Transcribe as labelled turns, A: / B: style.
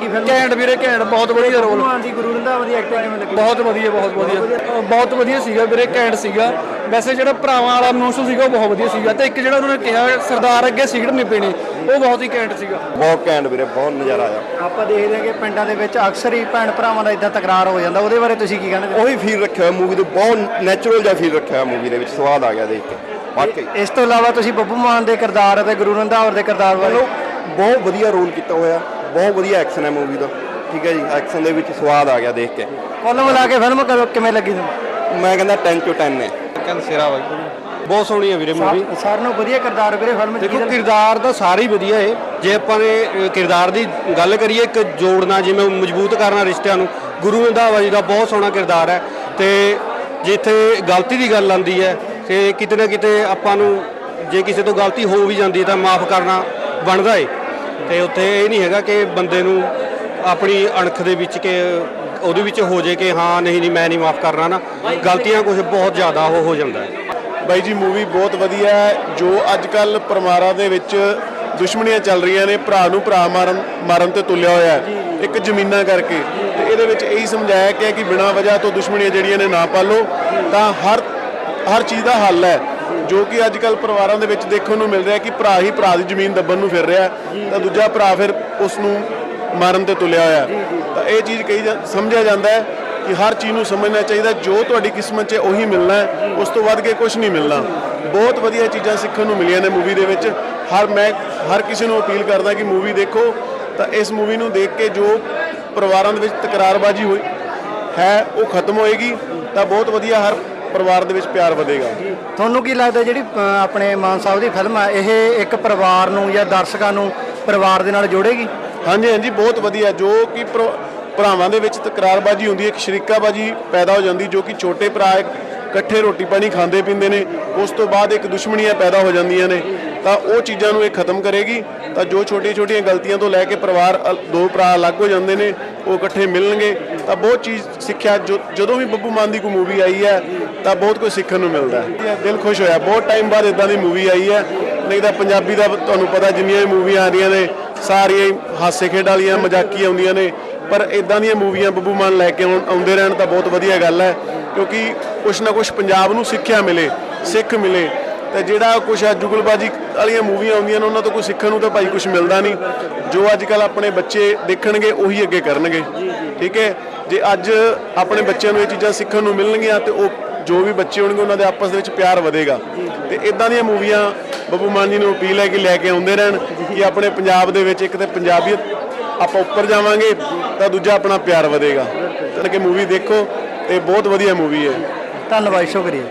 A: ਲੱਗੀ ਫਿਲਮ
B: ਘੈਂਟ ਵੀਰੇ ਘੈਂਟ ਬਹੁਤ ਵਧੀਆ ਰੋਲ
A: ਮਾਨ ਦੀ ਗੁਰੂ ਰੰਧਾਵਾ ਦੀ ਐਕਟਿੰਗ ਕਿਵੇਂ ਲੱਗੀ?
B: ਬਹੁਤ ਵਧੀਆ ਬਹੁਤ ਵਧੀਆ। ਬਹੁਤ ਵਧੀਆ। ਸੀਗਾ ਵੀਰੇ ਘੈਂਟ ਸੀਗਾ। ਵੈਸੇ ਜਿਹੜਾ ਭਰਾਵਾਂ ਵਾਲਾ ਮਨੋਸ਼ ਸੀਗਾ ਉਹ ਬਹੁਤ ਵਧੀਆ ਸੀਗਾ। ਤੇ ਇੱਕ ਜਿਹੜਾ ਉਹਨਾਂ ਨੇ ਕਿਹਾ ਸਰਦਾਰ ਅੱਗੇ ਸਿਗਰਟ ਨਹੀਂ ਪੀਣੀ ਉਹ ਬਹੁਤ ਹੀ ਘੈਂਟ ਸੀਗਾ।
C: ਬਹੁਤ ਘੈਂਟ ਵੀਰੇ ਬਹੁਤ ਨਜ਼ਾਰਾ ਆਇਆ।
A: ਆਪਾਂ ਦੇਖਦੇ ਹਾਂ ਕਿ ਪਿੰਡਾਂ ਦੇ ਵਿੱਚ ਅਕਸਰ ਹੀ ਭੈਣ ਭਰਾਵਾਂ ਦਾ ਇਦਾਂ ਤਕਰਾਰ ਹੋ ਜਾਂਦਾ। ਉਹਦੇ ਬਾਰੇ ਤੁਸੀਂ ਕੀ ਕਹਿੰਦੇ?
C: ਉਹੀ ਫੀਲ ਰੱਖਿਆ ਹੋਇਆ ਮੂਵੀ ਦੇ ਬਹੁਤ ਨੈਚੁਰਲ ਜਿਹਾ ਫੀਲ ਰੱਖਿਆ ਹੋਇਆ ਮੂਵੀ ਦੇ ਵਿੱਚ ਸਵਾਦ ਆ ਗਿਆ ਦੇਖ ਕੇ ਵਾਕਈ।
A: ਇਸ ਤੋਂ ਇਲਾਵਾ ਤੁਸੀਂ ਬੱਬੂ ਮਾਨ ਦੇ ਕਿਰਦਾਰ ਅਤੇ ਗੁਰੂ ਰੰਧਾਵਾ ਦੇ ਕਿਰਦਾਰ ਬਾਰੇ?
C: ਬਹੁਤ ਵਧੀਆ ਰੋਲ ਕੀਤਾ ਹੋਇਆ। ਬਹੁਤ ਵਧੀਆ ਐਕਸ਼ਨ ਹੈ ਮੂਵੀ ਦਾ। ਠੀਕ ਹੈ ਜੀ ਐਕਸ਼ਨ ਦੇ ਵਿੱਚ ਸਵਾਦ ਆ ਗਿਆ ਦੇਖ ਕੇ।
A: ਕੁੱਲ ਮਿਲਾ ਕੇ ਫਿਲਮ ਕਦੋਂ- ਕਿਵੇਂ ਲੱਗੀ ਤੁਹਾਨੂੰ?
C: ਮੈਂ ਕਹਿੰਦਾ 10 ਚੋਂ 10 ਨੇ।
B: ਕਹਿੰਦਾ ਸਿਰਾ ਬਾਈ। ਬਹੁਤ ਸੋਹਣੀ ਹੈ ਵੀਰੇ ਮੂਵੀ
A: ਸਾਰਿਆਂ ਨੂੰ ਵਧੀਆ ਕਿਰਦਾਰ ਵੀਰੇ ਫਿਲਮ ਚ
B: ਦੇਖੋ ਕਿਰਦਾਰ ਤਾਂ ਸਾਰੇ ਹੀ ਵਧੀਆ ਹੈ ਜੇ ਆਪਾਂ ਨੇ ਕਿਰਦਾਰ ਦੀ ਗੱਲ ਕਰੀਏ ਇੱਕ ਜੋੜਨਾ ਜਿਵੇਂ ਮਜ਼ਬੂਤ ਕਰਨਾ ਰਿਸ਼ਤਿਆਂ ਨੂੰ ਗੁਰੂ ਰੰਧਾਵਾ ਜੀ ਦਾ ਬਹੁਤ ਸੋਹਣਾ ਕਿਰਦਾਰ ਹੈ। ਤੇ ਜਿੱਥੇ ਗਲਤੀ ਦੀ ਗੱਲ ਆਉਂਦੀ ਹੈ ਤੇ ਕਿਤੇ ਨਾ ਕਿਤੇ ਆਪਾਂ ਨੂੰ ਜੇ ਕਿਸੇ ਤੋਂ ਗਲਤੀ ਹੋ ਵੀ ਜਾਂਦੀ ਹੈ ਤਾਂ ਮਾਫ ਕਰਨਾ ਬਣਦਾ ਏ। ਤੇ ਉੱਥੇ ਇਹ ਨਹੀਂ ਹੈਗਾ ਕਿ ਬੰਦੇ ਨੂੰ ਆਪਣੀ ਅਣਖ ਦੇ ਵਿੱਚ ਕਿ ਉਹਦੇ ਵਿੱਚ ਹੋ ਜੇ ਕਿ ਹਾਂ, ਨਹੀਂ ਨਹੀਂ, ਮੈਂ ਨਹੀਂ ਮਾਫ ਕਰਨਾ ਨਾ। ਗਲਤੀਆਂ ਕੁਝ ਬਹੁਤ ਜ਼ਿਆਦਾ ਉਹ ਹੋ ਜਾਂਦਾ ਹੈ।
D: ਬਾਈ ਜੀ ਮੂਵੀ ਬਹੁਤ ਵਧੀਆ ਹੈ, ਜੋ ਅੱਜ ਕੱਲ ਪਰਿਵਾਰਾਂ ਦੇ ਵਿੱਚ ਦੁਸ਼ਮਣੀਆਂ ਚੱਲ ਰਹੀਆਂ ਨੇ, ਭਰਾ ਨੂੰ ਭਰਾ ਮਾਰਨ ਮਾਰਨ ਤੇ ਤੁਲਿਆ ਹੋਇਆ ਹੈ। ਇੱਕ ਜ਼ਮੀਨਾਂ ਕਰਕੇ। ਤੇ ਇਹਦੇ ਵਿੱਚ ਇਹੀ ਸਮਝਾਇਆ ਗਿਆ ਕਿ ਬਿਨਾਂ ਵਜ੍ਹਾ ਤੋਂ ਦੁਸ਼ਮਣੀਆਂ ਜਿਹੜੀਆਂ ਨੇ ਨਾ ਪਾਲੋ, ਤਾਂ ਹਰ ਹਰ ਚੀਜ਼ ਦਾ ਹੱਲ ਹੈ। ਜੋ ਕਿ ਅੱਜ ਕੱਲ ਪਰਿਵਾਰਾਂ ਦੇ ਵਿੱਚ ਦੇਖਣ ਨੂੰ ਮਿਲ ਰਿਹਾ ਕਿ ਭਰਾ ਹੀ ਭਰਾ ਦੀ ਜ਼ਮੀਨ ਦੱਬਣ ਨੂੰ ਫਿਰ ਰਿਹਾ ਤਾਂ ਦੂਜਾ ਭਰਾ ਫਿਰ ਉਸ ਨੂੰ ਮਾਰਨ ਤੇ ਤੁਲਿਆ ਹੋਇਆ। ਤਾਂ ਇਹ ਚੀਜ਼ ਕਹੀ ਜਾ- ਸਮਝਿਆ ਜਾਂਦਾ ਹੈ ਕਿ ਹਰ ਚੀਜ਼ ਨੂੰ ਸਮਝਣਾ ਚਾਹੀਦਾ ਜੋ ਤੁਹਾਡੀ ਕਿਸਮਤ 'ਚ ਉਹੀ ਮਿਲਣਾ ਹੈ ਉਸ ਤੋਂ ਵੱਧ ਕੇ ਕੁਝ ਨਹੀਂ ਮਿਲਣਾ। ਬਹੁਤ ਵਧੀਆ ਚੀਜ਼ਾਂ ਸਿੱਖਣ ਨੂੰ ਮਿਲੀਆਂ ਨੇ ਮੂਵੀ ਦੇ ਵਿੱਚ। ਹਰ ਮੈਂ ਹਰ ਕਿਸੇ ਨੂੰ ਅਪੀਲ ਕਰਦਾ ਕਿ ਮੂਵੀ ਦੇਖੋ। ਤਾਂ ਇਸ ਮੂਵੀ ਨੂੰ ਦੇਖ ਕੇ ਜੋ ਪਰਿਵਾਰਾਂ ਦੇ ਵਿੱਚ ਤਕਰਾਰਬਾਜ਼ੀ ਹੋਈ ਹੈ ਉਹ ਖਤਮ ਹੋਏਗੀ। ਤਾਂ ਬਹੁਤ ਵਧੀਆ ਹਰ ਪਰਿਵਾਰ ਦੇ ਵਿੱਚ ਪਿਆਰ ਵਧੇਗਾ।
A: ਤੁਹਾਨੂੰ ਕੀ ਲੱਗਦਾ ਜਿਹੜੀ ਅ, ਆਪਣੇ ਮਾਨ ਸਾਹਿਬ ਦੀ ਫਿਲਮ ਆ ਇਹ ਇੱਕ ਪਰਿਵਾਰ ਨੂੰ ਜਾਂ ਦਰਸ਼ਕਾਂ ਨੂੰ ਪਰਿਵਾਰ ਦੇ ਨਾਲ ਜੋੜੇਗੀ?
D: ਹਾਂਜੀ ਹਾਂਜੀ ਬਹੁਤ ਵਧੀਆ ਜੋ ਕਿ ਭਰਾ- ਭਰਾਵਾਂ ਦੇ ਵਿੱਚ ਤਕਰਾਰਬਾਜ਼ੀ ਹੁੰਦੀ ਹੈ ਇੱਕ ਸ਼ਰੀਕਾਬਾਜ਼ੀ ਪੈਦਾ ਹੋ ਜਾਂਦੀ ਜੋ ਕਿ ਛੋਟੇ ਭਰਾ ਇਕੱਠੇ ਰੋਟੀ ਪਾਣੀ ਖਾਂਦੇ ਪੀਂਦੇ ਨੇ ਉਸ ਤੋਂ ਬਾਅਦ ਇੱਕ ਦੁਸ਼ਮਣੀਆਂ ਪੈਦਾ ਹੋ ਜਾਂਦੀਆਂ ਨੇ। ਤਾਂ ਉਹ ਚੀਜ਼ਾਂ ਨੂੰ ਇਹ ਖਤਮ ਕਰੇਗੀ। ਤਾਂ ਜੋ ਛੋਟੀਆਂ ਛੋਟੀਆਂ ਗਲਤੀਆਂ ਤੋਂ ਲੈ ਕੇ ਪਰਿਵਾਰ ਅਲ- ਦੋ ਭਰਾ ਅਲੱਗ ਹੋ ਜਾਂਦੇ ਨੇ ਉਹ ਇਕੱਠੇ ਮਿਲਣਗੇ। ਤਾਂ ਬਹੁਤ ਚੀਜ਼ ਸਿੱਖਿਆ ਜੋ- ਜਦੋਂ ਵੀ ਬੱਬੂ ਮਾਨ ਦੀ ਕੋਈ ਮੂਵੀ ਆਈ ਹੈ ਤਾਂ ਬਹੁਤ ਕੁਝ ਸਿੱਖਣ ਨੂੰ ਮਿਲਦਾ ਹੈ। ਦਿਲ ਖੁਸ਼ ਹੋਇਆ। ਬਹੁਤ ਟਾਈਮ ਬਾਅਦ ਇਦਾਂ ਦੀ ਮੂਵੀ ਆਈ ਹੈ। ਨਹੀਂ ਤਾਂ ਪੰਜਾਬੀ ਦਾ ਤੁਹਾਨੂੰ ਪਤਾ ਜਿੰਨੀਆਂ ਵੀ ਮੂਵੀਆਂ ਆਉਂਦੀਆਂ ਨੇ, ਸਾਰੀਆਂ ਹੀ ਹਾਸੇ ਖੇਡ ਵਾਲੀਆਂ ਮਜ਼ਾਕੀ ਆਉਂਦੀਆਂ ਨੇ। ਪਰ ਇਦਾਂ ਦੀਆਂ ਮੂਵੀਆਂ ਬੱਬੂ ਮਾਨ ਲੈ ਕੇ ਆਉਣ- ਆਉਂਦੇ ਰਹਿਣ ਤਾਂ ਬਹੁਤ ਵਧੀਆ ਗੱਲ ਹੈ। ਕਿਉਂਕਿ ਕੁਛ ਨਾ ਕੁਛ ਪੰਜਾਬ ਨੂੰ ਸਿੱਖਿਆ ਮਿਲੇ, ਸਿੱਖ ਮਿਲੇ। ਤੇ ਜਿਹੜਾ ਕੁਛ ਆ ਜੁਗਲਬਾਜੀ ਵਾਲੀਆਂ ਮੂਵੀਆਂ ਆਉਂਦੀਆਂ ਨੇ, ਉਹਨਾਂ ਤੋਂ ਕੁਝ ਸਿੱਖਣ ਨੂੰ ਤਾਂ ਭਾਈ ਕੁਝ ਮਿਲਦਾ ਨਹੀਂ। ਜੋ ਅੱਜ ਕੱਲ ਆਪਣੇ ਬੱਚੇ ਦੇਖਣਗੇ, ਉਹੀ ਅੱਗੇ ਕਰਨਗੇ। ਠੀਕ ਹੈ? ਜੇ ਅੱਜ ਆਪਣੇ ਬੱਚਿਆਂ ਨੂੰ ਇਹ ਚੀਜ਼ਾਂ ਸਿੱਖਣ ਨੂੰ ਮਿਲਣਗੀਆਂ, ਤੇ ਉਹ ਜੋ ਵੀ ਬੱਚੇ ਹੋਣਗੇ ਉਹਨਾਂ ਦੇ ਆਪਸ ਦੇ ਵਿੱਚ ਪਿਆਰ ਵਧੇਗਾ। ਤੇ ਇਦਾਂ ਦੀਆਂ ਮੂਵੀਆਂ ਬੱਬੂ ਮਾਨ ਜੀ ਨੂੰ ਅਪੀਲ ਹੈ ਕਿ ਲੈ ਕੇ ਆਉਂਦੇ ਰਹਿਣ ਕਿ ਆਪਣੇ ਪੰਜਾਬ ਦੇ ਵਿੱਚ ਇੱਕ ਤੇ ਪੰਜਾਬੀਅਤ ਆਪਾਂ ਉੱਪਰ ਜਾਵਾਂਗੇ ਤਾਂ ਦੂਜਾ ਆਪਣਾ ਪਿਆਰ ਵਧੇਗਾ। ਤਾਂ ਕਿ ਮੂਵੀ ਦੇਖੋ ਤੇ ਬਹੁਤ ਵਧੀਆ ਮੂਵੀ ਹੈ।
A: ਧੰਨਵਾਦ ਸ਼ੁਕਰੀਆ।